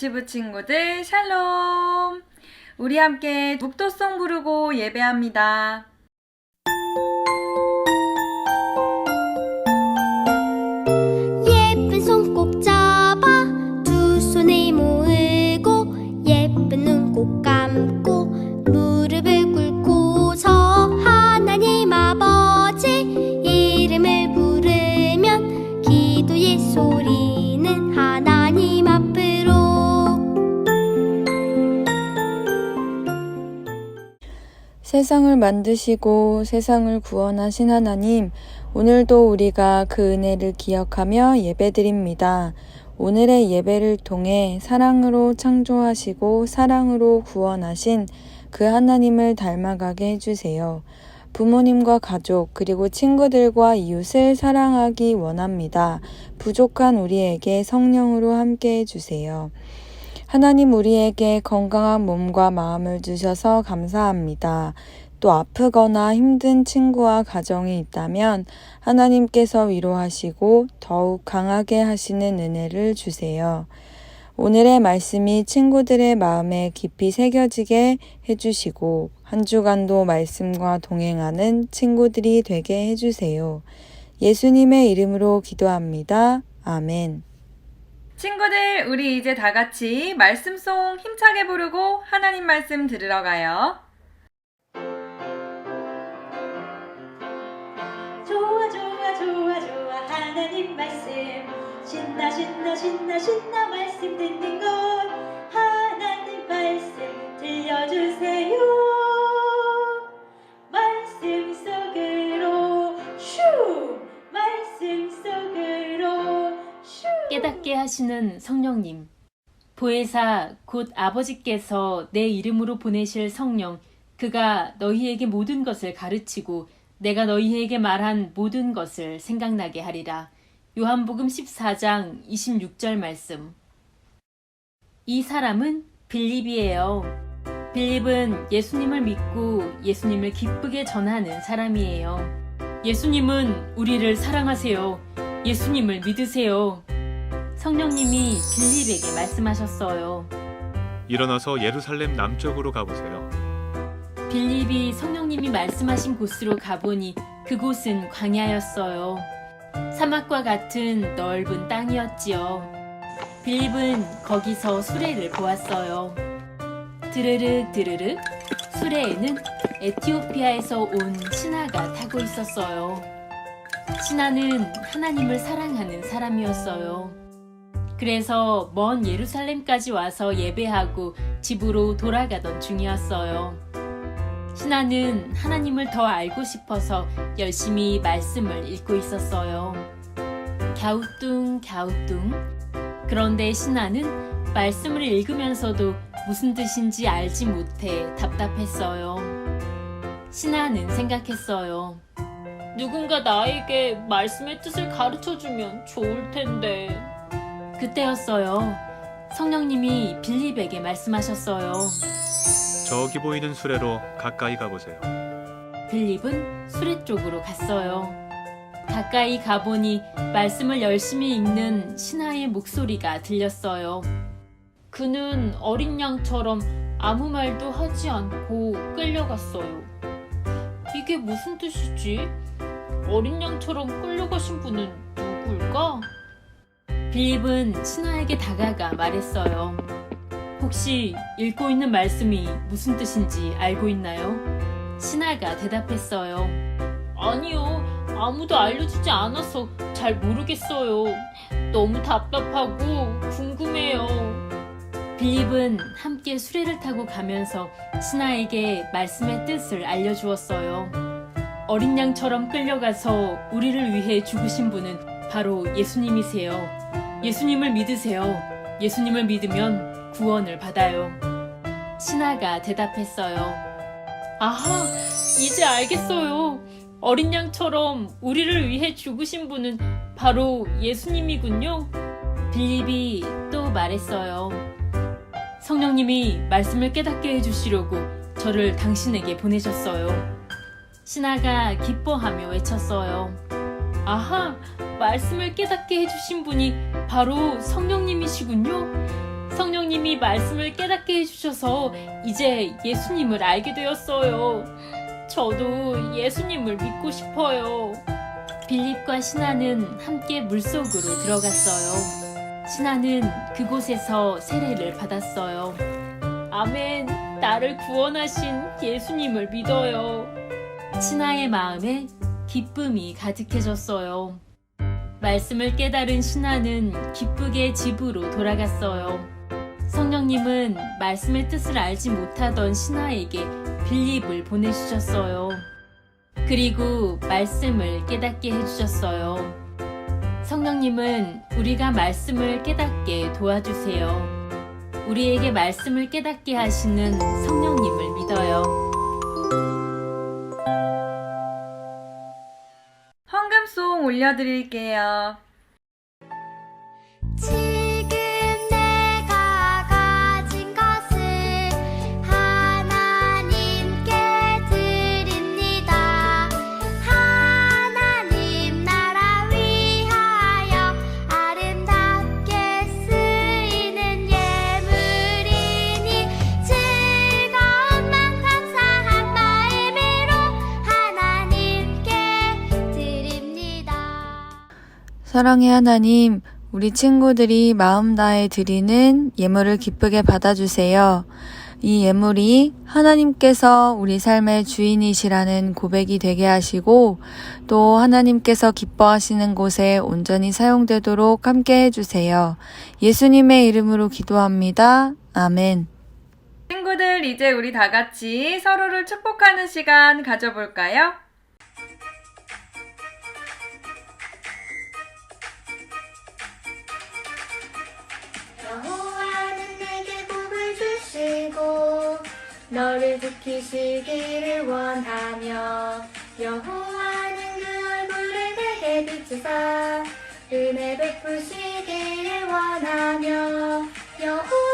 유치부 친구들 샬롬. 우리 함께 독도송 부르고 예배합니다. 세상을 만드시고 세상을 구원하신 하나님, 오늘도 우리가 그 은혜를 기억하며 예배드립니다. 오늘의 예배를 통해 사랑으로 창조하시고 사랑으로 구원하신 그 하나님을 닮아가게 해주세요. 부모님과 가족, 그리고 친구들과 이웃을 사랑하기 원합니다. 부족한 우리에게 성령으로 함께 해주세요. 하나님 우리에게 건강한 몸과 마음을 주셔서 감사합니다. 또 아프거나 힘든 친구와 가정이 있다면 하나님께서 위로하시고 더욱 강하게 하시는 은혜를 주세요. 오늘의 말씀이 친구들의 마음에 깊이 새겨지게 해주시고 한 주간도 말씀과 동행하는 친구들이 되게 해주세요. 예수님의 이름으로 기도합니다. 아멘. 친구들, 우리 이제 다 같이 말씀송 힘차게 부르고 하나님 말씀 들으러 가요. 좋아 좋아 좋아 좋아 하나님 말씀. 신나 신나 신나 신나 말씀 듣는 것. 하나님 말씀 들려주세요 깨닫게 하시는 성령님. 보혜사 곧 아버지께서 내 이름으로 보내실 성령 그가 너희에게 모든 것을 가르치고 내가 너희에게 말한 모든 것을 생각나게 하리라. 요한복음 14장 26절 말씀. 이 사람은 빌립이에요. 빌립은 예수님을 믿고 예수님을 기쁘게 전하는 사람이에요. 예수님은 우리를 사랑하세요. 예수님을 믿으세요. 성령님이 빌립에게 말씀하셨어요. 일어나서 예루살렘 남쪽으로 가보세요. 빌립이 성령님이 말씀하신 곳으로 가보니 그곳은 광야였어요. 사막과 같은 넓은 땅이었지요. 빌립은 거기서 수레를 보았어요. 드르륵 드르륵 수레에는 에티오피아에서 온 신하가 타고 있었어요. 신하는 하나님을 사랑하는 사람이었어요. 그래서 먼 예루살렘까지 와서 예배하고 집으로 돌아가던 중이었어요. 신하는 하나님을 더 알고 싶어서 열심히 말씀을 읽고 있었어요. 갸우뚱 갸우뚱. 그런데 신하는 말씀을 읽으면서도 무슨 뜻인지 알지 못해 답답했어요. 신하는 생각했어요. 누군가 나에게 말씀의 뜻을 가르쳐 주면 좋을 텐데. 그때였어요. 성령님이 빌립에게 말씀하셨어요. 저기 보이는 수레로 가까이 가보세요. 빌립은 수레 쪽으로 갔어요. 가까이 가보니 말씀을 열심히 읽는 신하의 목소리가 들렸어요. 그는 어린 양처럼 아무 말도 하지 않고 끌려갔어요. 이게 무슨 뜻이지? 어린 양처럼 끌려가신 분은 누굴까? 빌립은 신하에게 다가가 말했어요. 혹시 읽고 있는 말씀이 무슨 뜻인지 알고 있나요? 신하가 대답했어요. 아니요, 아무도 알려주지 않아서 잘 모르겠어요. 너무 답답하고 궁금해요. 빌립은 함께 수레를 타고 가면서 신하에게 말씀의 뜻을 알려주었어요. 어린 양처럼 끌려가서 우리를 위해 죽으신 분은 바로 예수님이세요. 예수님을 믿으세요. 예수님을 믿으면 구원을 받아요. 신하가 대답했어요. 아하, 이제 알겠어요. 어린 양처럼 우리를 위해 죽으신 분은 바로 예수님이군요. 빌립이 또 말했어요. 성령님이 말씀을 깨닫게 해주시려고 저를 당신에게 보내셨어요. 신하가 기뻐하며 외쳤어요. 아하, 말씀을 깨닫게 해주신 분이 바로 성령님이시군요. 성령님이 말씀을 깨닫게 해주셔서 이제 예수님을 알게 되었어요. 저도 예수님을 믿고 싶어요. 빌립과 신하는 함께 물속으로 들어갔어요. 신하는 그곳에서 세례를 받았어요. 아멘. 나를 구원하신 예수님을 믿어요. 신하의 마음에 기쁨이 가득해졌어요. 말씀을 깨달은 신하는 기쁘게 집으로 돌아갔어요. 성령님은 말씀의 뜻을 알지 못하던 신하에게 빌립을 보내주셨어요. 그리고 말씀을 깨닫게 해주셨어요. 성령님은 우리가 말씀을 깨닫게 도와주세요. 우리에게 말씀을 깨닫게 하시는 성령님을 믿어요. 올려드릴게요. 사랑의 하나님, 우리 친구들이 마음 다해 드리는 예물을 기쁘게 받아주세요. 이 예물이 하나님께서 우리 삶의 주인이시라는 고백이 되게 하시고 또 하나님께서 기뻐하시는 곳에 온전히 사용되도록 함께 해주세요. 예수님의 이름으로 기도합니다. 아멘. 친구들, 이제 우리 다 같이 서로를 축복하는 시간 가져볼까요? 주시고 너를 지키시기를 원하며 여호와는 그 얼굴을 내게 비추사 은혜 베푸시기를 원하며 여호와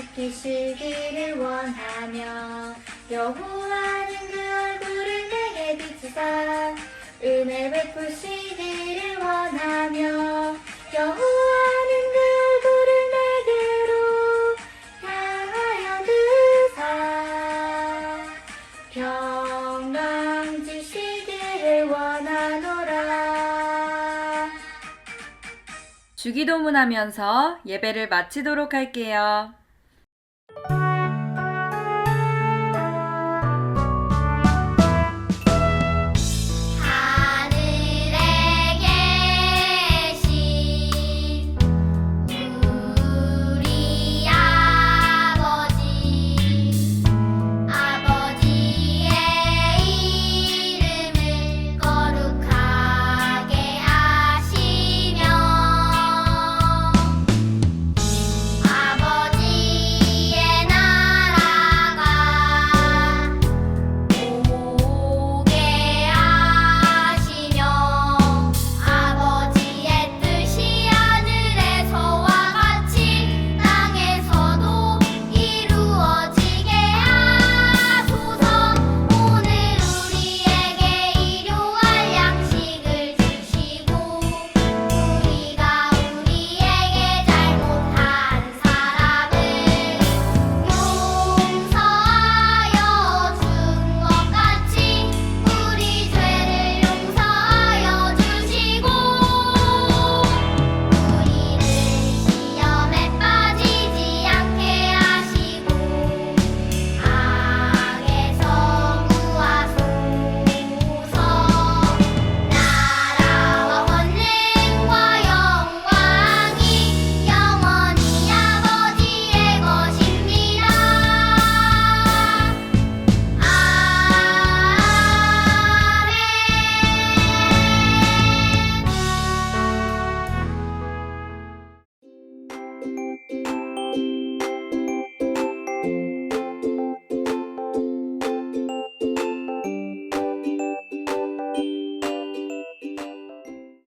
지키시기를 원하며 여호와는 그 얼굴을 내게 비추사 은혜 베푸시기를 원하며 여호와는 그 얼굴을 내게로 향하여 드사 평강 주시기를 원하노라 주기도문 하면서 예배를 마치도록 할게요.